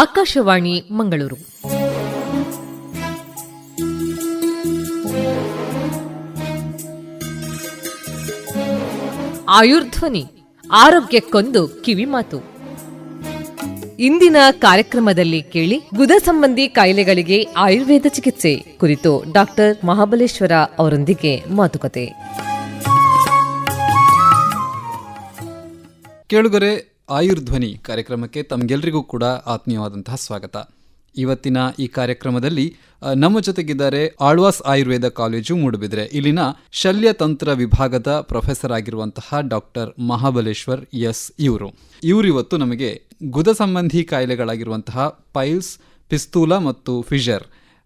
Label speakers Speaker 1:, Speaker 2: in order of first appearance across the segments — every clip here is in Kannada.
Speaker 1: ಆಕಾಶವಾಣಿ ಮಂಗಳೂರು. ಆಯುರ್ಧ್ವನಿ, ಆರೋಗ್ಯಕ್ಕೊಂದು ಕಿವಿಮಾತು ಇಂದಿನ ಕಾರ್ಯಕ್ರಮದಲ್ಲಿ ಕೇಳಿ ಗುದ ಸಂಬಂಧಿ ಕಾಯಿಲೆಗಳಿಗೆ ಆಯುರ್ವೇದ ಚಿಕಿತ್ಸೆ ಕುರಿತು ಡಾಕ್ಟರ್ ಮಹಾಬಲೇಶ್ವರ ಅವರೊಂದಿಗೆ ಮಾತುಕತೆ.
Speaker 2: ಕೇಳುಗರೆ ಆಯುರ್ಧ್ವನಿ ಕಾರ್ಯಕ್ರಮಕ್ಕೆ ತಮಗೆಲ್ಲರಿಗೂ ಕೂಡ ಆತ್ಮೀಯವಾದಂತಹ ಸ್ವಾಗತ. ಇವತ್ತಿನ ಈ ಕಾರ್ಯಕ್ರಮದಲ್ಲಿ ನಮ್ಮ ಜೊತೆಗಿದ್ದಾರೆ ಆಳ್ವಾಸ್ ಆಯುರ್ವೇದ ಕಾಲೇಜು ಮೂಡುಬಿದ್ರೆ. ಇಲ್ಲಿನ ಶಲ್ಯತಂತ್ರ ವಿಭಾಗದ ಪ್ರೊಫೆಸರ್ ಆಗಿರುವಂತಹ ಡಾಕ್ಟರ್ ಮಹಾಬಲೇಶ್ವರ್ ಎಸ್ ಇವರು. ಇವರಿವತ್ತು ನಮಗೆ ಗುದ ಸಂಬಂಧಿ ಕಾಯಿಲೆಗಳಾಗಿರುವಂತಹ ಪೈಲ್ಸ್, ಪಿಸ್ತೂಲ ಮತ್ತು ಫಿಷರ್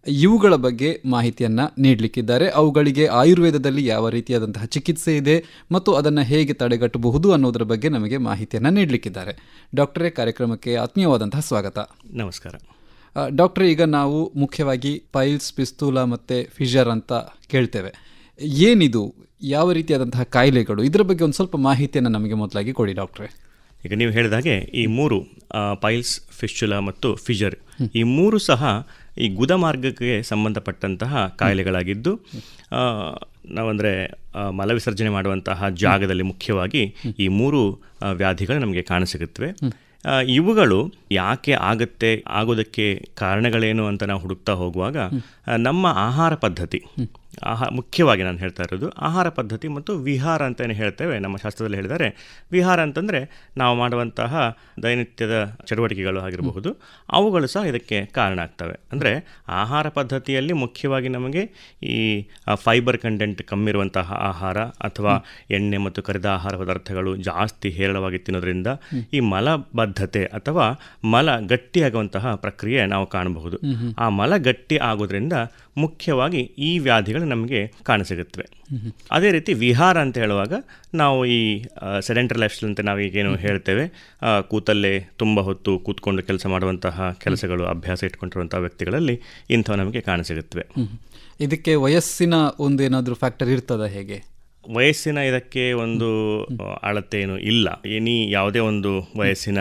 Speaker 2: ಇವುಗಳ ಬಗ್ಗೆ ಮಾಹಿತಿಯನ್ನು ನೀಡಲಿಕ್ಕಿದ್ದಾರೆ. ಅವುಗಳಿಗೆ ಆಯುರ್ವೇದದಲ್ಲಿ ಯಾವ ರೀತಿಯಾದಂತಹ ಚಿಕಿತ್ಸೆ ಇದೆ ಮತ್ತು ಅದನ್ನು ಹೇಗೆ ತಡೆಗಟ್ಟಬಹುದು ಅನ್ನೋದರ ಬಗ್ಗೆ ನಮಗೆ ಮಾಹಿತಿಯನ್ನು ನೀಡಲಿಕ್ಕಿದ್ದಾರೆ. ಡಾಕ್ಟರೇ ಕಾರ್ಯಕ್ರಮಕ್ಕೆ ಆತ್ಮೀಯವಾದಂತಹ ಸ್ವಾಗತ.
Speaker 3: ನಮಸ್ಕಾರ.
Speaker 2: ಡಾಕ್ಟರ್ ಈಗ ನಾವು ಮುಖ್ಯವಾಗಿ ಪೈಲ್ಸ್ ಪಿಸ್ತೂಲ ಮತ್ತು ಫಿಜರ್ ಅಂತ ಕೇಳ್ತೇವೆ. ಏನಿದು? ಯಾವ ರೀತಿಯಾದಂತಹ ಕಾಯಿಲೆಗಳು? ಇದರ ಬಗ್ಗೆ ಒಂದು ಸ್ವಲ್ಪ ಮಾಹಿತಿಯನ್ನು ನಮಗೆ ಮೊದಲಾಗಿ ಕೊಡಿ ಡಾಕ್ಟ್ರೆ.
Speaker 3: ಈಗ ನೀವು ಹೇಳಿದಾಗೆ ಈ ಮೂರು ಪೈಲ್ಸ್ ಫಿಶ್ಚುಲ ಮತ್ತು ಫಿಜರ್, ಈ ಮೂರು ಸಹ ಈ ಗುದ ಮಾರ್ಗಕ್ಕೆ ಸಂಬಂಧಪಟ್ಟಂತಹ ಕಾಯಿಲೆಗಳಾಗಿದ್ದು ನಾವಂದರೆ ಮಲವಿಸರ್ಜನೆ ಮಾಡುವಂತಹ ಜಾಗದಲ್ಲಿ ಮುಖ್ಯವಾಗಿ ಈ ಮೂರು ವ್ಯಾಧಿಗಳು ನಮಗೆ ಕಾಣಸಿಗುತ್ತವೆ. ಇವುಗಳು ಯಾಕೆ ಆಗುತ್ತೆ, ಆಗೋದಕ್ಕೆ ಕಾರಣಗಳೇನು ಅಂತ ನಾವು ಹುಡುಕ್ತಾ ಹೋಗುವಾಗ ನಮ್ಮ ಆಹಾರ ಪದ್ಧತಿ ಆಹಾ ಮುಖ್ಯವಾಗಿ ನಾನು ಹೇಳ್ತಾ ಇರೋದು ಆಹಾರ ಪದ್ಧತಿ ಮತ್ತು ವಿಹಾರ ಅಂತಲೇ ಹೇಳ್ತೇವೆ. ನಮ್ಮ ಶಾಸ್ತ್ರದಲ್ಲಿ ಹೇಳಿದರೆ ವಿಹಾರ ಅಂತಂದರೆ ನಾವು ಮಾಡುವಂತಹ ದೈನಿತ್ಯದ ಚಟುವಟಿಕೆಗಳು ಆಗಿರಬಹುದು. ಅವುಗಳು ಸಹ ಇದಕ್ಕೆ ಕಾರಣ ಆಗ್ತವೆ. ಅಂದರೆ ಆಹಾರ ಪದ್ಧತಿಯಲ್ಲಿ ಮುಖ್ಯವಾಗಿ ನಮಗೆ ಈ ಫೈಬರ್ ಕಂಟೆಂಟ್ ಕಮ್ಮಿ ಇರುವಂತಹ ಆಹಾರ ಅಥವಾ ಎಣ್ಣೆ ಮತ್ತು ಕರಿದ ಆಹಾರ ಪದಾರ್ಥಗಳು ಜಾಸ್ತಿ ಹೇರಳವಾಗಿ ತಿನ್ನೋದ್ರಿಂದ ಈ ಮಲಬದ್ಧತೆ ಅಥವಾ ಮಲ ಗಟ್ಟಿಯಾಗುವಂತಹ ಪ್ರಕ್ರಿಯೆ ನಾವು ಕಾಣಬಹುದು. ಆ ಮಲ ಗಟ್ಟಿ ಆಗೋದ್ರಿಂದ ಮುಖ್ಯವಾಗಿ ಈ ವ್ಯಾಧಿಗಳು ನಮಗೆ ಕಾಣಸಿಗುತ್ತವೆ ಅದೇ ರೀತಿ ವಿಹಾರ ಅಂತ ಹೇಳುವಾಗ ನಾವು ಈ ಸೆಡೆಂಟರ್ ಲೈಫ್ ಸ್ಟೈಲ್ ಅಂತ ನಾವು ಈಗೇನು ಹೇಳ್ತೇವೆ. ಕೂತಲ್ಲೇ ತುಂಬ ಹೊತ್ತು ಕೂತ್ಕೊಂಡು ಕೆಲಸ ಮಾಡುವಂತಹ ಕೆಲಸಗಳು ಅಭ್ಯಾಸ ಇಟ್ಕೊಂಡಿರುವಂತಹ ವ್ಯಕ್ತಿಗಳಲ್ಲಿ ಇಂಥವು ನಮಗೆ ಕಾಣಸಿಗುತ್ತವೆ
Speaker 2: ಇದಕ್ಕೆ ವಯಸ್ಸಿನ ಒಂದೇನಾದರೂ ಫ್ಯಾಕ್ಟರ್ ಇರ್ತದ ಹೇಗೆ?
Speaker 3: ವಯಸ್ಸಿನ ಇದಕ್ಕೆ ಒಂದು ಅಳತೆ ಏನು ಇಲ್ಲ. ಎನಿ ಯಾವುದೇ ಒಂದು ವಯಸ್ಸಿನ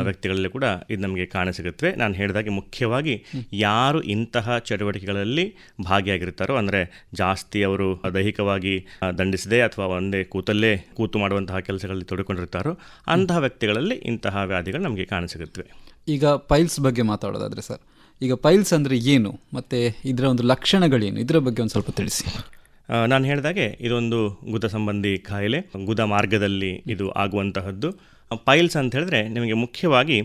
Speaker 3: ವ್ಯಕ್ತಿಗಳಲ್ಲಿ ಕೂಡ ಇದು ನಮಗೆ ಕಾಣಸಿಗುತ್ತವೆ ನಾನು ಹೇಳಿದಾಗೆ ಮುಖ್ಯವಾಗಿ ಯಾರು ಇಂತಹ ಚಟುವಟಿಕೆಗಳಲ್ಲಿ ಭಾಗಿಯಾಗಿರ್ತಾರೋ ಅಂದರೆ ಜಾಸ್ತಿ ಅವರು ದೈಹಿಕವಾಗಿ ದಂಡಿಸದೆ ಅಥವಾ ಒಂದೇ ಕೂತಲ್ಲೇ ಕೂತು ಮಾಡುವಂತಹ ಕೆಲಸಗಳಲ್ಲಿ ತೊಡಕೊಂಡಿರ್ತಾರೋ ಅಂತಹ ವ್ಯಕ್ತಿಗಳಲ್ಲಿ ಇಂತಹ ವ್ಯಾಧಿಗಳು ನಮಗೆ ಕಾಣಸಿಗುತ್ತವೆ
Speaker 2: ಈಗ ಪೈಲ್ಸ್ ಬಗ್ಗೆ ಮಾತಾಡೋದಾದರೆ ಸರ್ ಈಗ ಪೈಲ್ಸ್ ಅಂದರೆ ಏನು? ಮತ್ತು ಇದರ ಒಂದು ಲಕ್ಷಣಗಳೇನು? ಇದರ ಬಗ್ಗೆ ಒಂದು ಸ್ವಲ್ಪ ತಿಳಿಸಿ.
Speaker 3: ನಾನು ಹೇಳಿದಾಗೆ ಇದೊಂದು ಗುದ ಸಂಬಂಧಿ ಕಾಯಿಲೆ. ಗುದ ಮಾರ್ಗದಲ್ಲಿ ಇದು ಆಗುವಂತಹದ್ದು. ಪೈಲ್ಸ್ ಅಂತ ಹೇಳಿದ್ರೆ ನಿಮಗೆ ಮುಖ್ಯವಾಗಿ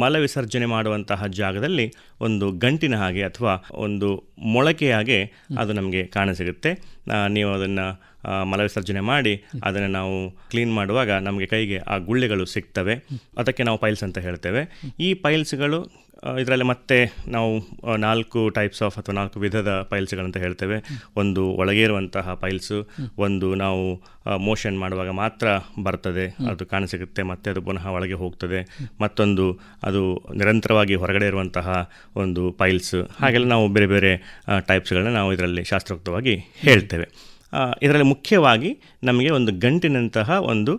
Speaker 3: ಮಲ ವಿಸರ್ಜನೆ ಮಾಡುವಂತಹ ಜಾಗದಲ್ಲಿ ಒಂದು ಗಂಟಿನ ಹಾಗೆ ಅಥವಾ ಒಂದು ಮೊಳಕೆಯಾಗೆ ಅದು ನಮಗೆ ಕಾಣಸಿಗುತ್ತೆ. ನೀವು ಅದನ್ನು ಮಲ ವಿಸರ್ಜನೆ ಮಾಡಿ ಅದನ್ನು ನಾವು ಕ್ಲೀನ್ ಮಾಡುವಾಗ ನಮಗೆ ಕೈಗೆ ಆ ಗುಳ್ಳೆಗಳು ಸಿಗ್ತವೆ. ಅದಕ್ಕೆ ನಾವು ಪೈಲ್ಸ್ ಅಂತ ಹೇಳ್ತೇವೆ. ಈ ಪೈಲ್ಸ್ಗಳು ಇದರಲ್ಲಿ ಮತ್ತೆ ನಾವು ನಾಲ್ಕು ಟೈಪ್ಸ್ ಆಫ್ ಅಥವಾ ನಾಲ್ಕು ವಿಧದ ಪೈಲ್ಸ್ಗಳಂತ ಹೇಳ್ತೇವೆ. ಒಂದು ಒಳಗೆ ಇರುವಂತಹ ಪೈಲ್ಸು ಒಂದು ನಾವು ಮೋಷನ್ ಮಾಡುವಾಗ ಮಾತ್ರ ಬರ್ತದೆ, ಅದು ಕಾಣಸಿಗುತ್ತೆ, ಮತ್ತೆ ಅದು ಪುನಃ ಒಳಗೆ ಹೋಗ್ತದೆ. ಮತ್ತೊಂದು, ಅದು ನಿರಂತರವಾಗಿ ಹೊರಗಡೆ ಇರುವಂತಹ ಒಂದು ಪೈಲ್ಸ್ ಹಾಗೆಲ್ಲ ನಾವು ಬೇರೆ ಬೇರೆ ಟೈಪ್ಸ್ಗಳನ್ನ ನಾವು ಇದರಲ್ಲಿ ಶಾಸ್ತ್ರೋಕ್ತವಾಗಿ ಹೇಳ್ತೇವೆ. ಇದರಲ್ಲಿ ಮುಖ್ಯವಾಗಿ ನಮಗೆ ಒಂದು ಗಂಟಿನಂತಹ ಒಂದು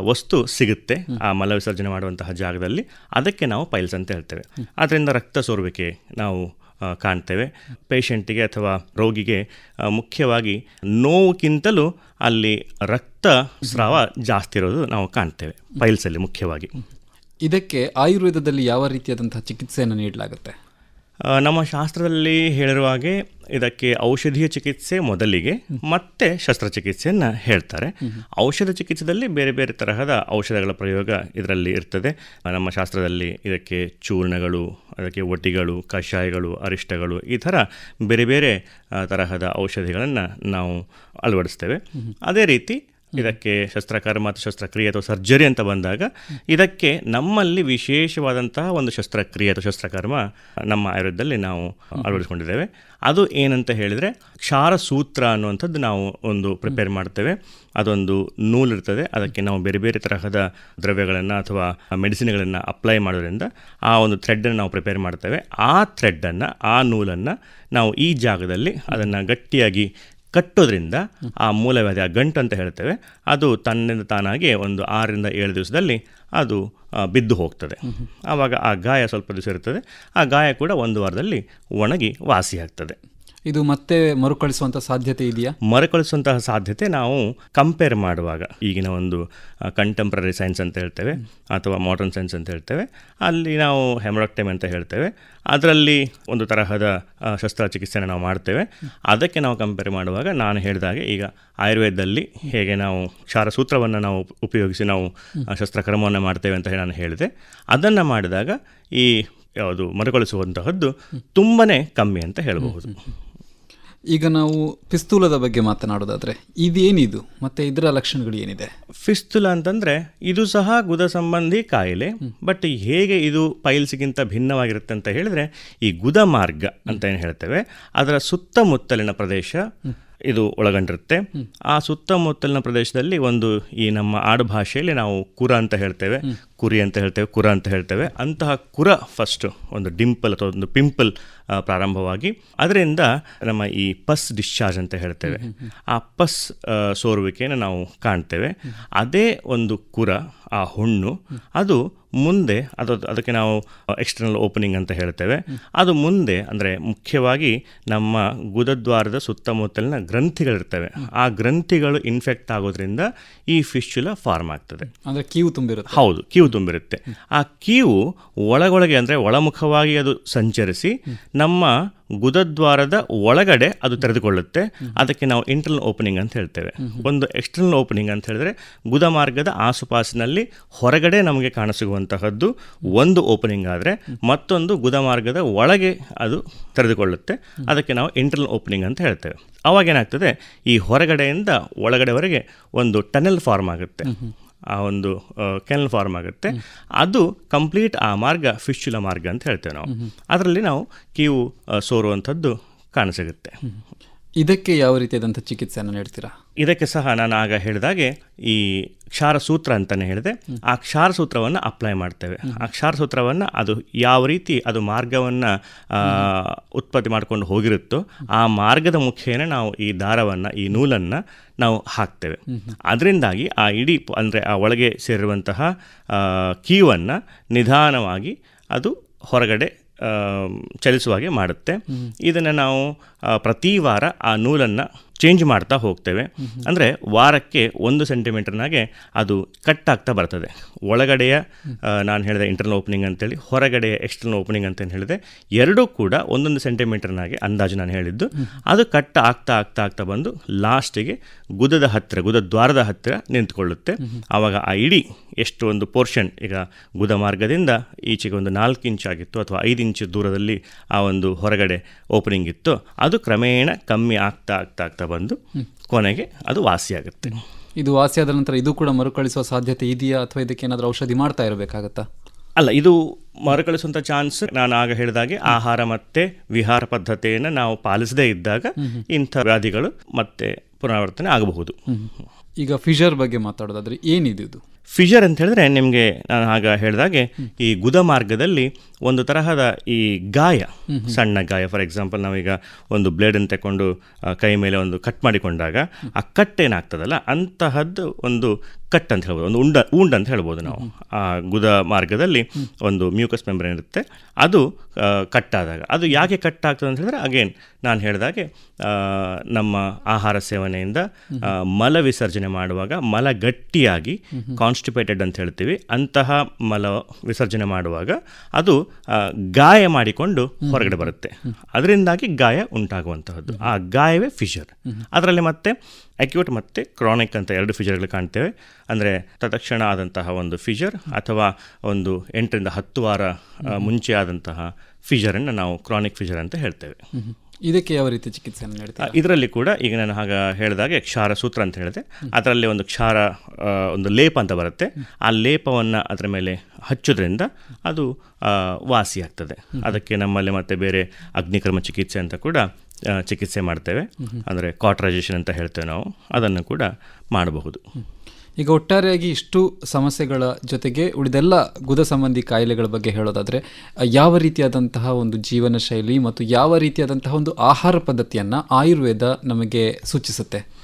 Speaker 3: ವಸ್ತು ಸಿಗುತ್ತೆ ಆ ಮಲ ವಿಸರ್ಜನೆ ಮಾಡುವಂತಹ ಜಾಗದಲ್ಲಿ. ಅದಕ್ಕೆ ನಾವು ಪೈಲ್ಸ್ ಅಂತ ಹೇಳ್ತೇವೆ. ಅದರಿಂದ ರಕ್ತ ಸೋರುವಿಕೆ ನಾವು ಕಾಣ್ತೇವೆ. ಪೇಷಂಟಿಗೆ ಅಥವಾ ರೋಗಿಗೆ ಮುಖ್ಯವಾಗಿ ನೋವುಕ್ಕಿಂತಲೂ ಅಲ್ಲಿ ರಕ್ತ ಸ್ರಾವ ಜಾಸ್ತಿ ಇರೋದು ನಾವು ಕಾಣ್ತೇವೆ, ಪೈಲ್ಸಲ್ಲಿ ಮುಖ್ಯವಾಗಿ.
Speaker 2: ಇದಕ್ಕೆ ಆಯುರ್ವೇದದಲ್ಲಿ ಯಾವ ರೀತಿಯಾದಂತಹ ಚಿಕಿತ್ಸೆಯನ್ನು ನೀಡಲಾಗುತ್ತೆ?
Speaker 3: ನಮ್ಮ ಶಾಸ್ತ್ರದಲ್ಲಿ ಹೇಳಿರುವ ಹಾಗೆ ಇದಕ್ಕೆ ಔಷಧೀಯ ಚಿಕಿತ್ಸೆ ಮೊದಲಿಗೆ, ಮತ್ತೆ ಶಸ್ತ್ರಚಿಕಿತ್ಸೆಯನ್ನು ಹೇಳ್ತಾರೆ. ಔಷಧ ಚಿಕಿತ್ಸೆದಲ್ಲಿ ಬೇರೆ ಬೇರೆ ತರಹದ ಔಷಧಗಳ ಪ್ರಯೋಗ ಇದರಲ್ಲಿ ಇರ್ತದೆ. ನಮ್ಮ ಶಾಸ್ತ್ರದಲ್ಲಿ ಇದಕ್ಕೆ ಚೂರ್ಣಗಳು, ಅದಕ್ಕೆ ಒಟ್ಟಿಗಳು ಕಷಾಯಗಳು, ಅರಿಷ್ಟಗಳು ಈ ಥರ ಬೇರೆ ಬೇರೆ ತರಹದ ಔಷಧಿಗಳನ್ನು ನಾವು ಅಳವಡಿಸ್ತೇವೆ. ಅದೇ ರೀತಿ ಇದಕ್ಕೆ ಶಸ್ತ್ರಕರ್ಮ ಅಥವಾ ಶಸ್ತ್ರಕ್ರಿಯೆ ಅಥವಾ ಸರ್ಜರಿ ಅಂತ ಬಂದಾಗ ಇದಕ್ಕೆ ನಮ್ಮಲ್ಲಿ ವಿಶೇಷವಾದಂತಹ ಒಂದು ಶಸ್ತ್ರಕ್ರಿಯೆ ಅಥವಾ ಶಸ್ತ್ರಕರ್ಮ ನಮ್ಮ ಆಯುರ್ವೇದದಲ್ಲಿ ನಾವು ಅಳವಡಿಸ್ಕೊಂಡಿದ್ದೇವೆ. ಅದು ಏನಂತ ಹೇಳಿದರೆ ಕ್ಷಾರ ಸೂತ್ರ ಅನ್ನುವಂಥದ್ದು ನಾವು ಒಂದು ಪ್ರಿಪೇರ್ ಮಾಡ್ತೇವೆ. ಅದೊಂದು ನೂಲಿರ್ತದೆ. ಅದಕ್ಕೆ ನಾವು ಬೇರೆ ಬೇರೆ ತರಹದ ದ್ರವ್ಯಗಳನ್ನು ಅಥವಾ ಮೆಡಿಸಿನ್ಗಳನ್ನು ಅಪ್ಲೈ ಮಾಡೋದ್ರಿಂದ ಆ ಒಂದು ಥ್ರೆಡ್ಡನ್ನು ನಾವು ಪ್ರಿಪೇರ್ ಮಾಡ್ತೇವೆ. ಆ ಥ್ರೆಡ್ಡನ್ನು ಆ ನೂಲನ್ನು ನಾವು ಈ ಜಾಗದಲ್ಲಿ ಅದನ್ನು ಗಟ್ಟಿಯಾಗಿ ಕಟ್ಟೋದ್ರಿಂದ ಆ ಮೂಲವ್ಯಾಧಿ ಆ ಗಂಟು ಅಂತ ಹೇಳ್ತೇವೆ ಅದು ತನ್ನಿಂದ ತಾನಾಗಿ ಒಂದು ಆರರಿಂದ ಏಳು ದಿವಸದಲ್ಲಿ ಅದು ಬಿದ್ದು ಹೋಗ್ತದೆ. ಆವಾಗ ಆ ಗಾಯ ಸ್ವಲ್ಪ ದಿವಸ ಇರ್ತದೆ. ಆ ಗಾಯ ಕೂಡ ಒಂದು ವಾರದಲ್ಲಿ ಒಣಗಿ ವಾಸಿಯಾಗ್ತದೆ.
Speaker 2: ಇದು ಮತ್ತೆ ಮರುಕಳಿಸುವಂತ ಸಾಧ್ಯತೆ ಇದೆಯಾ?
Speaker 3: ಮರುಕಳಿಸುವಂತಹ ಸಾಧ್ಯತೆ ನಾವು ಕಂಪೇರ್ ಮಾಡುವಾಗ. ಈಗಿನ ಒಂದು ಕಂಟೆಂಪ್ರರಿ ಸೈನ್ಸ್ ಅಂತ ಹೇಳ್ತೇವೆ, ಅಥವಾ ಮಾಡರ್ನ್ ಸೈನ್ಸ್ ಅಂತ ಹೇಳ್ತೇವೆ. ಅಲ್ಲಿ ನಾವು ಹೆಮರಾಕ್ಟೈಮ್ ಅಂತ ಹೇಳ್ತೇವೆ. ಅದರಲ್ಲಿ ಒಂದು ತರಹದ ಶಸ್ತ್ರಚಿಕಿತ್ಸೆಯನ್ನು ನಾವು ಮಾಡ್ತೇವೆ. ಅದಕ್ಕೆ ನಾವು ಕಂಪೇರ್ ಮಾಡುವಾಗ ನಾನು ಹೇಳಿದಾಗೆ ಈಗ ಆಯುರ್ವೇದದಲ್ಲಿ ಹೇಗೆ ನಾವು ಕ್ಷಾರಸೂತ್ರವನ್ನು ನಾವು ಉಪಯೋಗಿಸಿ ನಾವು ಶಸ್ತ್ರಕ್ರಮವನ್ನು ಮಾಡ್ತೇವೆ ಅಂತ ಹೇಳಿ ನಾನು ಹೇಳಿದೆ. ಅದನ್ನು ಮಾಡಿದಾಗ ಈ ಯಾವುದು ಮರುಕಳಿಸುವಂತಹದ್ದು ತುಂಬನೇ ಕಮ್ಮಿ ಅಂತ ಹೇಳಬಹುದು.
Speaker 2: ಈಗ ನಾವು ಪಿಸ್ತೂಲದ ಬಗ್ಗೆ ಮಾತನಾಡೋದಾದರೆ ಇದೇನಿದು ಮತ್ತೆ ಇದರ ಲಕ್ಷಣಗಳು ಏನಿದೆ
Speaker 3: ಫಿಸ್ತುಲ ಅಂತಂದ್ರೆ ಇದು ಸಹ ಗುದ ಸಂಬಂಧಿ ಕಾಯಿಲೆ ಬಟ್ ಹೇಗೆ ಇದು ಪೈಲ್ಸ್ಗಿಂತ ಭಿನ್ನವಾಗಿರುತ್ತೆ ಅಂತ ಹೇಳಿದ್ರೆ ಈ ಗುದ ಮಾರ್ಗ ಅಂತ ಏನು ಹೇಳ್ತೇವೆ ಅದರ ಸುತ್ತಮುತ್ತಲಿನ ಪ್ರದೇಶ ಇದು ಒಳಗೊಂಡಿರುತ್ತೆ. ಆ ಸುತ್ತಮುತ್ತಲಿನ ಪ್ರದೇಶದಲ್ಲಿ ಒಂದು ಈ ನಮ್ಮ ಆಡುಭಾಷೆಯಲ್ಲಿ ನಾವು ಕುರ ಅಂತ ಹೇಳ್ತೇವೆ. ಕುರಿ ಅಂತ ಹೇಳ್ತೇವೆ ಕುರ ಅಂತ ಹೇಳ್ತೇವೆ. ಅಂತಹ ಕುರ ಫಸ್ಟ್ ಒಂದು ಡಿಂಪಲ್ ಅಥವಾ ಒಂದು ಪಿಂಪಲ್ ಪ್ರಾರಂಭವಾಗಿ. ಅದರಿಂದ ನಮ್ಮ ಈ ಪಸ್ ಡಿಸ್ಚಾರ್ಜ್ ಅಂತ ಹೇಳ್ತೇವೆ. ಆ ಪಸ್ ಸೋರುವಿಕೆಯನ್ನು ನಾವು ಕಾಣ್ತೇವೆ. ಅದೇ ಒಂದು ಕುರ ಆ ಹುಣ್ಣು ಅದು ಮುಂದೆ ಅದು ಅದಕ್ಕೆ ನಾವು ಎಕ್ಸ್ಟರ್ನಲ್ ಓಪನಿಂಗ್ ಅಂತ ಹೇಳ್ತೇವೆ. ಅದು ಮುಂದೆ ಅಂದರೆ ಮುಖ್ಯವಾಗಿ ನಮ್ಮ ಗುದದ್ವಾರದ ಸುತ್ತಮುತ್ತಲಿನ ಗ್ರಂಥಿಗಳಿರ್ತವೆ. ಆ ಗ್ರಂಥಿಗಳು ಇನ್ಫೆಕ್ಟ್ ಆಗೋದ್ರಿಂದ ಈ ಫಿಶ್ಚುಲ ಫಾರ್ಮ್ ಆಗ್ತದೆ.
Speaker 2: ಅಂದರೆ ಕೀವು ತುಂಬಿರುತ್ತೆ.
Speaker 3: ಹೌದು ಕೀವು ತುಂಬಿರುತ್ತೆ. ಆ ಕೀವು ಒಳಗೊಳಗೆ ಅಂದರೆ ಒಳಮುಖವಾಗಿ ಅದು ಸಂಚರಿಸಿ ನಮ್ಮ ಗುದದ್ವಾರದ ಒಳಗಡೆ ಅದು ತೆರೆದುಕೊಳ್ಳುತ್ತೆ. ಅದಕ್ಕೆ ನಾವು ಇಂಟರ್ನಲ್ ಓಪನಿಂಗ್ ಅಂತ ಹೇಳ್ತೇವೆ. ಒಂದು ಎಕ್ಸ್ಟರ್ನಲ್ ಓಪನಿಂಗ್ ಅಂತ ಹೇಳಿದ್ರೆ ಗುದ ಮಾರ್ಗದ ಆಸುಪಾಸಿನಲ್ಲಿ ಹೊರಗಡೆ ನಮಗೆ ಕಾಣಸಿಗುವಂತಹದ್ದು ಒಂದು ಓಪನಿಂಗ್ ಆದರೆ ಮತ್ತೊಂದು ಗುದ ಮಾರ್ಗದ ಒಳಗೆ ಅದು ತೆರೆದುಕೊಳ್ಳುತ್ತೆ. ಅದಕ್ಕೆ ನಾವು ಇಂಟರ್ನಲ್ ಓಪನಿಂಗ್ ಅಂತ ಹೇಳ್ತೇವೆ. ಅವಾಗೇನಾಗ್ತದೆ ಈ ಹೊರಗಡೆಯಿಂದ ಒಳಗಡೆವರೆಗೆ ಒಂದು ಟನೆಲ್ ಫಾರ್ಮ್ ಆಗುತ್ತೆ. ಆ ಒಂದು ಕೆನಲ್ ಫಾರ್ಮ್ ಆಗುತ್ತೆ. ಅದು ಕಂಪ್ಲೀಟ್ ಆ ಮಾರ್ಗ ಫಿಶ್ಚುಲ ಮಾರ್ಗ ಅಂತ ಹೇಳ್ತೇವೆ ನಾವು. ಅದರಲ್ಲಿ ನಾವು ಕೀವು ಸೋರುವಂಥದ್ದು ಕಾಣಸಿಗುತ್ತೆ.
Speaker 2: ಇದಕ್ಕೆ ಯಾವ ರೀತಿಯಾದಂಥ ಚಿಕಿತ್ಸೆಯನ್ನು ನೀಡ್ತೀರಾ?
Speaker 3: ಇದಕ್ಕೆ ಸಹ ನಾನು ಆಗ ಹೇಳಿದಾಗೆ ಈ ಕ್ಷಾರ ಸೂತ್ರ ಅಂತಲೇ ಹೇಳಿದೆ. ಆ ಕ್ಷಾರ ಸೂತ್ರವನ್ನು ಅಪ್ಲೈ ಮಾಡ್ತೇವೆ. ಆ ಕ್ಷಾರ ಸೂತ್ರವನ್ನು ಅದು ಯಾವ ರೀತಿ ಅದು ಮಾರ್ಗವನ್ನು ಉತ್ಪತ್ತಿ ಮಾಡ್ಕೊಂಡು ಹೋಗಿರುತ್ತೋ ಆ ಮಾರ್ಗದ ಮುಖೇನ ನಾವು ಈ ದಾರವನ್ನು ಈ ನೂಲನ್ನು ನಾವು ಹಾಕ್ತೇವೆ. ಅದರಿಂದಾಗಿ ಆ ಇಡೀ ಅಂದರೆ ಆ ಒಳಗೆ ಸೇರಿರುವಂತಹ ಕೀವನ್ನು ನಿಧಾನವಾಗಿ ಅದು ಹೊರಗಡೆ ಚಲಿಸುವ ಹಾಗೆ ಮಾಡುತ್ತೆ. ಇದನ್ನು ನಾವು ಪ್ರತಿ ವಾರ ಆ ನೂಲನ್ನು ಚೇಂಜ್ ಮಾಡ್ತಾ ಹೋಗ್ತೇವೆ. ಅಂದರೆ ವಾರಕ್ಕೆ ಒಂದು ಸೆಂಟಿಮೀಟರ್ನಾಗೆ ಅದು ಕಟ್ ಆಗ್ತಾ ಬರ್ತದೆ. ಒಳಗಡೆಯ ನಾನು ಹೇಳಿದೆ ಇಂಟರ್ನಲ್ ಓಪನಿಂಗ್ ಅಂತೇಳಿ ಹೊರಗಡೆಯ ಎಕ್ಸ್ಟರ್ನಲ್ ಓಪನಿಂಗ್ ಅಂತ ಹೇಳಿದೆ ಎರಡೂ ಕೂಡ ಒಂದೊಂದು ಸೆಂಟಿಮೀಟರ್ನಾಗೆ ಅಂದಾಜು ನಾನು ಹೇಳಿದ್ದು. ಅದು ಕಟ್ ಆಗ್ತಾ ಆಗ್ತಾ ಆಗ್ತಾ ಬಂದು ಲಾಸ್ಟಿಗೆ ಗುದದ ಹತ್ತಿರ ಗುದ ದ್ವಾರದ ಹತ್ತಿರ ನಿಂತ್ಕೊಳ್ಳುತ್ತೆ. ಆವಾಗ ಆ ಇಡೀ ಎಷ್ಟು ಒಂದು ಪೋರ್ಷನ್ ಈಗ ಗುದ ಮಾರ್ಗದಿಂದ ಈಚೆಗೆ ಒಂದು ನಾಲ್ಕು ಇಂಚ್ ಆಗಿತ್ತು ಅಥವಾ ಐದು ಇಂಚು ದೂರದಲ್ಲಿ ಆ ಒಂದು ಹೊರಗಡೆ ಓಪನಿಂಗ್ ಇತ್ತು. ಅದು ಕ್ರಮೇಣ ಕಮ್ಮಿ ಆಗ್ತಾ ಆಗ್ತಾ ಆಗ್ತಾ ಬಂದು ಕೊನೆಗೆ ಅದು ವಾಸಿಯಾಗುತ್ತೆ.
Speaker 2: ಇದು ವಾಸಿಯಾದ ನಂತರ ಇದು ಕೂಡ ಮರುಕಳಿಸುವ ಸಾಧ್ಯತೆ ಇದೆಯಾ ಅಥವಾ ಇದಕ್ಕೆ ಏನಾದರೂ ಔಷಧಿ ಮಾಡ್ತಾ ಇರಬೇಕಾಗತ್ತಾ?
Speaker 3: ಅಲ್ಲ ಇದು ಮರುಕಳಿಸುವಂಥ ಚಾನ್ಸ್ ನಾನು ಆಗ ಹೇಳಿದಾಗೆ ಆಹಾರ ಮತ್ತೆ ವಿಹಾರ ಪದ್ಧತಿಯನ್ನು ನಾವು ಪಾಲಿಸದೇ ಇದ್ದಾಗ ಇಂಥ ವ್ಯಾಧಿಗಳು ಮತ್ತೆ ಪುನರಾವರ್ತನೆ ಆಗಬಹುದು.
Speaker 2: ಈಗ ಫಿಶರ್ ಬಗ್ಗೆ ಮಾತಾಡೋದಾದ್ರೆ ಏನಿದು ಇದು?
Speaker 3: ಫಿಶರ್ ಅಂತ ಹೇಳಿದ್ರೆ ನಿಮಗೆ ನಾನು ಆಗ ಹೇಳಿದಾಗೆ ಈ ಗುದ ಮಾರ್ಗದಲ್ಲಿ ಒಂದು ತರಹದ ಈ ಗಾಯ ಸಣ್ಣ ಗಾಯ. ಫಾರ್ ಎಕ್ಸಾಂಪಲ್ ನಾವೀಗ ಒಂದು ಬ್ಲೇಡನ್ನು ತಗೊಂಡು ಕೈ ಮೇಲೆ ಒಂದು ಕಟ್ ಮಾಡಿಕೊಂಡಾಗ ಆ ಕಟ್ ಏನಾಗ್ತದಲ್ಲ ಅಂತಹದ್ದು ಒಂದು ಕಟ್ ಅಂತ ಹೇಳ್ಬೋದು ಒಂದು ಉಂಡ ಉಂಡ್ ಅಂತ ಹೇಳ್ಬೋದು ನಾವು. ಆ ಗುದ ಮಾರ್ಗದಲ್ಲಿ ಒಂದು ಮ್ಯೂಕಸ್ ಮೆಂಬ್ರೇನ್ ಇರುತ್ತೆ. ಅದು ಕಟ್ ಆದಾಗ. ಅದು ಯಾಕೆ ಕಟ್ ಆಗ್ತದೆ ಅಂತ ಹೇಳಿದ್ರೆ ಅಗೇನ್ ನಾನು ಹೇಳಿದಾಗೆ ನಮ್ಮ ಆಹಾರ ಸೇವನೆಯಿಂದ ಮಲ ವಿಸರ್ಜನೆ ಮಾಡುವಾಗ ಮಲ ಗಟ್ಟಿಯಾಗಿ ಕಾನ್ಸ್ಟಿಪೇಟೆಡ್ ಅಂತ ಹೇಳ್ತೀವಿ ಅಂತಹ ಮಲ ವಿಸರ್ಜನೆ ಮಾಡುವಾಗ ಅದು ಗಾಯ ಮಾಡಿಕೊಂಡು ಹೊರಗಡೆ ಬರುತ್ತೆ. ಅದರಿಂದಾಗಿ ಗಾಯ ಉಂಟಾಗುವಂತಹದ್ದು. ಆ ಗಾಯವೇ ಫಿಶರ್ ಅದರಲ್ಲಿ ಮತ್ತೆ ಅಕ್ಯೂಟ್ ಮತ್ತು ಕ್ರಾನಿಕ್ ಅಂತ ಎರಡು ಫಿಶರ್ಗಳು ಕಾಣ್ತೇವೆ. ಅಂದರೆ ತತ್ಕ್ಷಣ ಆದಂತಹ ಒಂದು ಫಿಜರ್ ಅಥವಾ ಒಂದು ಎಂಟರಿಂದ ಹತ್ತು ವಾರ ಮುಂಚೆ ಆದಂತಹ ಫಿಷರನ್ನು ನಾವು ಕ್ರಾನಿಕ್ ಫಿಶರ್ ಅಂತ ಹೇಳ್ತೇವೆ.
Speaker 2: ಇದಕ್ಕೆ ಯಾವ ರೀತಿ ಚಿಕಿತ್ಸೆಯನ್ನು ನೀಡ್ತೀರಾ?
Speaker 3: ಇದರಲ್ಲಿ ಕೂಡ ಈಗ ನಾನು ಹಾಗೆ ಹೇಳಿದಾಗೆ ಕ್ಷಾರ ಸೂತ್ರ ಅಂತ ಹೇಳಿದೆ. ಅದರಲ್ಲಿ ಒಂದು ಕ್ಷಾರ ಒಂದು ಲೇಪ ಅಂತ ಬರುತ್ತೆ. ಆ ಲೇಪವನ್ನು ಅದರ ಮೇಲೆ ಹಚ್ಚೋದ್ರಿಂದ ಅದು ವಾಸಿ ವಾಸಿಯಾಗ್ತದೆ ಅದಕ್ಕೆ ನಮ್ಮಲ್ಲಿ ಮತ್ತೆ ಬೇರೆ ಅಗ್ನಿಕ್ರಮ ಚಿಕಿತ್ಸೆ ಅಂತ ಕೂಡ ಚಿಕಿತ್ಸೆ ಮಾಡ್ತೇವೆ. ಅಂದರೆ ಕಾಟ್ರೈಸೇಷನ್ ಅಂತ ಹೇಳ್ತೇವೆ ನಾವು. ಅದನ್ನು ಕೂಡ ಮಾಡಬಹುದು.
Speaker 2: ಈಗ ಒಟ್ಟಾರೆಯಾಗಿ ಇಷ್ಟು ಸಮಸ್ಯೆಗಳ ಜೊತೆಗೆ ಉಳಿದೆಲ್ಲ ಗುದ ಸಂಬಂಧಿ ಕಾಯಿಲೆಗಳ ಬಗ್ಗೆ ಹೇಳೋದಾದರೆ ಯಾವ ರೀತಿಯಾದಂತಹ ಒಂದು ಜೀವನ ಶೈಲಿ ಮತ್ತು ಯಾವ ರೀತಿಯಾದಂತಹ ಒಂದು ಆಹಾರ ಪದ್ಧತಿಯನ್ನು ಆಯುರ್ವೇದ ನಮಗೆ ಸೂಚಿಸುತ್ತೆ?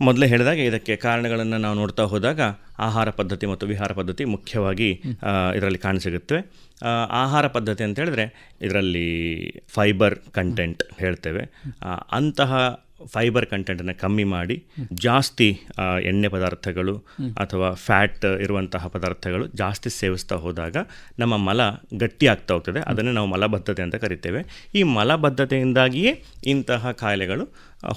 Speaker 3: ಮೊದಲೇ ಹೇಳಿದಾಗ ಇದಕ್ಕೆ ಕಾರಣಗಳನ್ನು ನಾವು ನೋಡ್ತಾ ಹೋದಾಗ ಆಹಾರ ಪದ್ಧತಿ ಮತ್ತು ವಿಹಾರ ಪದ್ಧತಿ ಮುಖ್ಯವಾಗಿ ಇದರಲ್ಲಿ ಕಾಣಸಿಗುತ್ತವೆ ಆಹಾರ ಪದ್ಧತಿ ಅಂತ ಹೇಳಿದ್ರೆ ಇದರಲ್ಲಿ ಫೈಬರ್ ಕಂಟೆಂಟ್ ಹೇಳ್ತೇವೆ. ಅಂತಹ ಫೈಬರ್ ಕಂಟೆಂಟನ್ನು ಕಮ್ಮಿ ಮಾಡಿ, ಜಾಸ್ತಿ ಎಣ್ಣೆ ಪದಾರ್ಥಗಳು ಅಥವಾ ಫ್ಯಾಟ್ ಇರುವಂತಹ ಪದಾರ್ಥಗಳು ಜಾಸ್ತಿ ಸೇವಿಸ್ತಾ ಹೋದಾಗ ನಮ್ಮ ಮಲ ಗಟ್ಟಿ ಆಗ್ತಾ ಹೋಗ್ತದೆ. ಅದನ್ನೇ ನಾವು ಮಲಬದ್ಧತೆ ಅಂತ ಕರಿತೇವೆ. ಈ ಮಲಬದ್ಧತೆಯಿಂದಾಗಿಯೇ ಇಂತಹ ಕಾಯಿಲೆಗಳು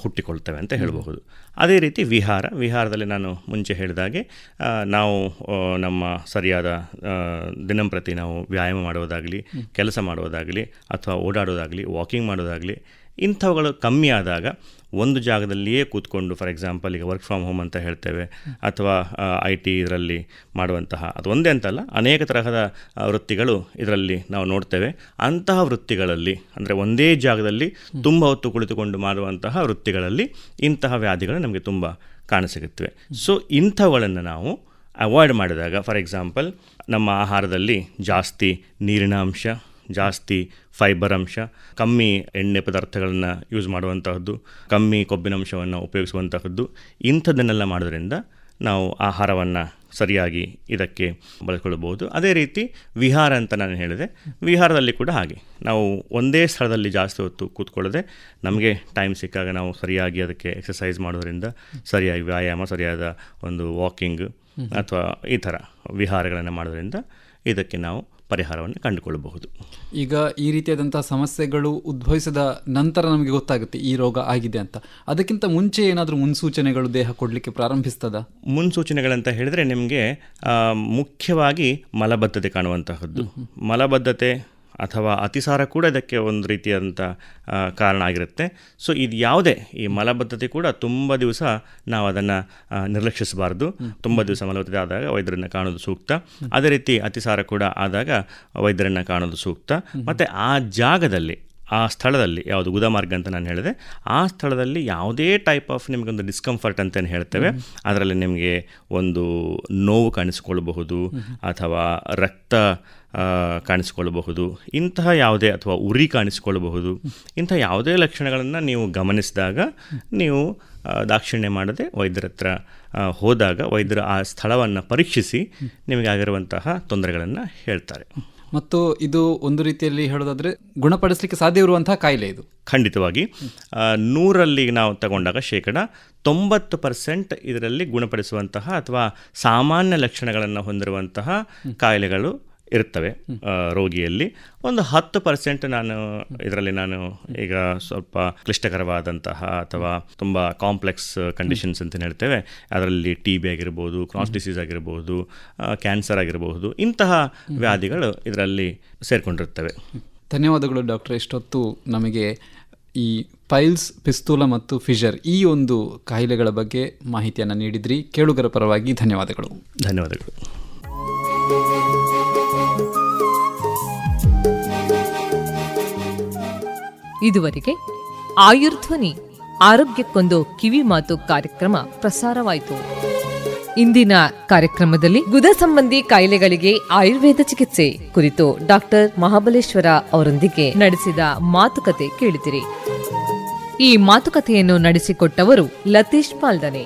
Speaker 3: ಹುಟ್ಟಿಕೊಳ್ತವೆ ಅಂತ ಹೇಳಬಹುದು. ಅದೇ ರೀತಿ ವಿಹಾರ, ವಿಹಾರದಲ್ಲಿ ನಾನು ಮುಂಚೆ ಹೇಳಿದಾಗೆ ನಾವು ನಮ್ಮ ಸರಿಯಾದ ದಿನಂಪ್ರತಿ ನಾವು ವ್ಯಾಯಾಮ ಮಾಡುವುದಾಗಲಿ, ಕೆಲಸ ಮಾಡೋದಾಗಲಿ ಅಥವಾ ಓಡಾಡೋದಾಗಲಿ ವಾಕಿಂಗ್ ಮಾಡೋದಾಗಲಿ ಇಂಥವುಗಳು ಕಮ್ಮಿ ಆದಾಗ ಒಂದು ಜಾಗದಲ್ಲಿಯೇ ಕೂತ್ಕೊಂಡು ಫಾರ್ ಎಕ್ಸಾಂಪಲ್ ಈಗ ವರ್ಕ್ ಫ್ರಮ್ ಹೋಮ್ ಅಂತ ಹೇಳ್ತೇವೆ, ಅಥವಾ ಐ ಟಿ ಇದರಲ್ಲಿ ಮಾಡುವಂತಹ, ಅದು ಒಂದೇ ಅಂತಲ್ಲ, ಅನೇಕ ತರಹದ ವೃತ್ತಿಗಳು ಇದರಲ್ಲಿ ನಾವು ನೋಡ್ತೇವೆ. ಅಂತಹ ವೃತ್ತಿಗಳಲ್ಲಿ, ಅಂದರೆ ಒಂದೇ ಜಾಗದಲ್ಲಿ ತುಂಬ ಹೊತ್ತು ಕುಳಿತುಕೊಂಡು ಮಾಡುವಂತಹ ವೃತ್ತಿಗಳಲ್ಲಿ ಇಂತಹ ವ್ಯಾಧಿಗಳು ನಮಗೆ ತುಂಬ ಕಾಣಸಿಗುತ್ತವೆ. ಸೊ ಇಂಥವುಗಳನ್ನು ನಾವು ಅವಾಯ್ಡ್ ಮಾಡಿದಾಗ ಫಾರ್ ಎಕ್ಸಾಂಪಲ್ ನಮ್ಮ ಆಹಾರದಲ್ಲಿ ಜಾಸ್ತಿ ನೀರಿನ ಅಂಶ ಜಾಸ್ತಿ ಫೈಬರ್ ಅಂಶ ಕಮ್ಮಿ ಎಣ್ಣೆ ಪದಾರ್ಥಗಳನ್ನು ಯೂಸ್ ಮಾಡುವಂತಹದ್ದು ಕಮ್ಮಿ ಕೊಬ್ಬಿನ ಅಂಶವನ್ನು ಉಪಯೋಗಿಸುವಂತಹದ್ದು ಇಂಥದ್ದನ್ನೆಲ್ಲ ಮಾಡೋದ್ರಿಂದ ನಾವು ಆಹಾರವನ್ನು ಸರಿಯಾಗಿ ಇದಕ್ಕೆ ಬಳಸ್ಕೊಳ್ಬೋದು ಅದೇ ರೀತಿ ವಿಹಾರ ಅಂತ ನಾನು ಹೇಳಿದೆ. ವಿಹಾರದಲ್ಲಿ ಕೂಡ ಹಾಗೆ. ನಾವು ಒಂದೇ ಸ್ಥಳದಲ್ಲಿ ಜಾಸ್ತಿ ಹೊತ್ತು ಕೂತ್ಕೊಳ್ಳದೆ ನಮಗೆ ಟೈಮ್ ಸಿಕ್ಕಾಗ ನಾವು ಸರಿಯಾಗಿ ಅದಕ್ಕೆ ಎಕ್ಸಸೈಸ್ ಮಾಡೋದ್ರಿಂದ ಸರಿಯಾಗಿ ವ್ಯಾಯಾಮ ಸರಿಯಾದ ಒಂದು ವಾಕಿಂಗ್ ಅಥವಾ ಈ ಥರ ವಿಹಾರಗಳನ್ನು ಮಾಡೋದ್ರಿಂದ ಇದಕ್ಕೆ ನಾವು ಪರಿಹಾರವನ್ನು ಕಂಡುಕೊಳ್ಳಬಹುದು.
Speaker 2: ಈಗ ಈ ರೀತಿಯಾದಂತಹ ಸಮಸ್ಯೆಗಳು ಉದ್ಭವಿಸಿದ ನಂತರ ನಮಗೆ ಗೊತ್ತಾಗುತ್ತೆ ಈ ರೋಗ ಆಗಿದೆ ಅಂತ. ಅದಕ್ಕಿಂತ ಮುಂಚೆ ಏನಾದರೂ ಮುನ್ಸೂಚನೆಗಳು ದೇಹ ಕೊಡಲಿಕ್ಕೆ ಪ್ರಾರಂಭಿಸ್ತದ?
Speaker 3: ಮುನ್ಸೂಚನೆಗಳಂತ ಹೇಳಿದರೆ ನಿಮಗೆ ಮುಖ್ಯವಾಗಿ ಮಲಬದ್ಧತೆ ಕಾಣುವಂತಹದ್ದು. ಮಲಬದ್ಧತೆ ಅಥವಾ ಅತಿಸಾರ ಕೂಡ ಇದಕ್ಕೆ ಒಂದು ರೀತಿಯಾದಂಥ ಕಾರಣ ಆಗಿರುತ್ತೆ. ಸೊ ಇದು ಯಾವುದೇ ಈ ಮಲಬದ್ಧತೆ ಕೂಡ ತುಂಬ ದಿವಸ ನಾವು ಅದನ್ನು ನಿರ್ಲಕ್ಷಿಸಬಾರ್ದು. ತುಂಬ ದಿವಸ ಮಲಬದ್ಧತೆ ಆದಾಗ ವೈದ್ಯರನ್ನು ಕಾಣೋದು ಸೂಕ್ತ. ಅದೇ ರೀತಿ ಅತಿಸಾರ ಕೂಡ ಆದಾಗ ವೈದ್ಯರನ್ನು ಕಾಣೋದು ಸೂಕ್ತ. ಮತ್ತು ಆ ಜಾಗದಲ್ಲಿ ಆ ಸ್ಥಳದಲ್ಲಿ ಯಾವುದು ಗುದಮಾರ್ಗ ಅಂತ ನಾನು ಹೇಳಿದೆ ಆ ಸ್ಥಳದಲ್ಲಿ ಯಾವುದೇ ಟೈಪ್ ಆಫ್ ನಿಮಗೊಂದು ಡಿಸ್ಕಂಫರ್ಟ್ ಅಂತ ಹೇಳ್ತೇವೆ ಅದರಲ್ಲಿ ನಿಮಗೆ ಒಂದು ನೋವು ಕಾಣಿಸಿಕೊಳ್ಳಬಹುದು ಅಥವಾ ರಕ್ತ ಕಾಣಿಸಿಕೊಳ್ಳಬಹುದು. ಇಂತಹ ಯಾವುದೇ ಅಥವಾ ಉರಿ ಕಾಣಿಸಿಕೊಳ್ಳಬಹುದು. ಇಂಥ ಯಾವುದೇ ಲಕ್ಷಣಗಳನ್ನು ನೀವು ಗಮನಿಸಿದಾಗ ನೀವು ದಾಕ್ಷಿಣ್ಯ ಮಾಡದೆ ವೈದ್ಯರ ಹತ್ರ ಹೋದಾಗ ವೈದ್ಯರು ಆ ಸ್ಥಳವನ್ನು ಪರೀಕ್ಷಿಸಿ ನಿಮಗೆ ಆಗಿರುವಂತಹ ತೊಂದರೆಗಳನ್ನು ಹೇಳ್ತಾರೆ.
Speaker 2: ಮತ್ತು ಇದು ಒಂದು ರೀತಿಯಲ್ಲಿ ಹೇಳೋದಾದರೆ ಗುಣಪಡಿಸಲಿಕ್ಕೆ ಸಾಧ್ಯ ಇರುವಂತಹ ಕಾಯಿಲೆ ಇದು.
Speaker 3: ಖಂಡಿತವಾಗಿ. ನೂರಲ್ಲಿ ನಾವು ತಗೊಂಡಾಗ ಶೇಕಡ ತೊಂಬತ್ತು ಪರ್ಸೆಂಟ್ ಇದರಲ್ಲಿ ಗುಣಪಡಿಸುವಂತಹ ಅಥವಾ ಸಾಮಾನ್ಯ ಲಕ್ಷಣಗಳನ್ನು ಹೊಂದಿರುವಂತಹ ಕಾಯಿಲೆಗಳು ಇರ್ತವೆ ರೋಗಿಯಲ್ಲಿ. ಒಂದು ಹತ್ತು ಪರ್ಸೆಂಟ್ ನಾನು ಇದರಲ್ಲಿ ನಾನು ಈಗ ಸ್ವಲ್ಪ ಕ್ಲಿಷ್ಟಕರವಾದಂತಹ ಅಥವಾ ತುಂಬ ಕಾಂಪ್ಲೆಕ್ಸ್ ಕಂಡೀಷನ್ಸ್ ಅಂತ ಹೇಳ್ತೇವೆ. ಅದರಲ್ಲಿ ಟಿ ಬಿ ಆಗಿರ್ಬೋದು ಕ್ರಾಸ್ ಡಿಸೀಸ್ ಆಗಿರ್ಬೋದು ಕ್ಯಾನ್ಸರ್ ಆಗಿರಬಹುದು ಇಂತಹ ವ್ಯಾಧಿಗಳು ಇದರಲ್ಲಿ ಸೇರಿಕೊಂಡಿರ್ತವೆ
Speaker 2: ಧನ್ಯವಾದಗಳು ಡಾಕ್ಟರ್. ಇಷ್ಟೊತ್ತು ನಮಗೆ ಈ ಪೈಲ್ಸ್ ಪಿಸ್ತೂಲ ಮತ್ತು ಫಿಷರ್ ಈ ಒಂದು ಕಾಯಿಲೆಗಳ ಬಗ್ಗೆ ಮಾಹಿತಿಯನ್ನು ನೀಡಿದ್ರಿ. ಕೇಳುಗರ ಪರವಾಗಿ ಧನ್ಯವಾದಗಳು.
Speaker 3: ಧನ್ಯವಾದಗಳು.
Speaker 1: ಇದುವರೆಗೆ ಆಯುರ್ಧ್ವನಿ ಆರೋಗ್ಯಕ್ಕೊಂದು ಕಿವಿ ಮಾತು ಕಾರ್ಯಕ್ರಮ ಪ್ರಸಾರವಾಯಿತು. ಇಂದಿನ ಕಾರ್ಯಕ್ರಮದಲ್ಲಿ ಗುದ ಸಂಬಂಧಿ ಕಾಯಿಲೆಗಳಿಗೆ ಆಯುರ್ವೇದ ಚಿಕಿತ್ಸೆ ಕುರಿತು ಡಾಕ್ಟರ್ ಮಹಾಬಲೇಶ್ವರ ಅವರೊಂದಿಗೆ ನಡೆಸಿದ ಮಾತುಕತೆ ಕೇಳಿದಿರಿ. ಈ ಮಾತುಕತೆಯನ್ನು ನಡೆಸಿಕೊಟ್ಟವರು ಲತೀಶ್ ಪಾಲ್ದನೆ.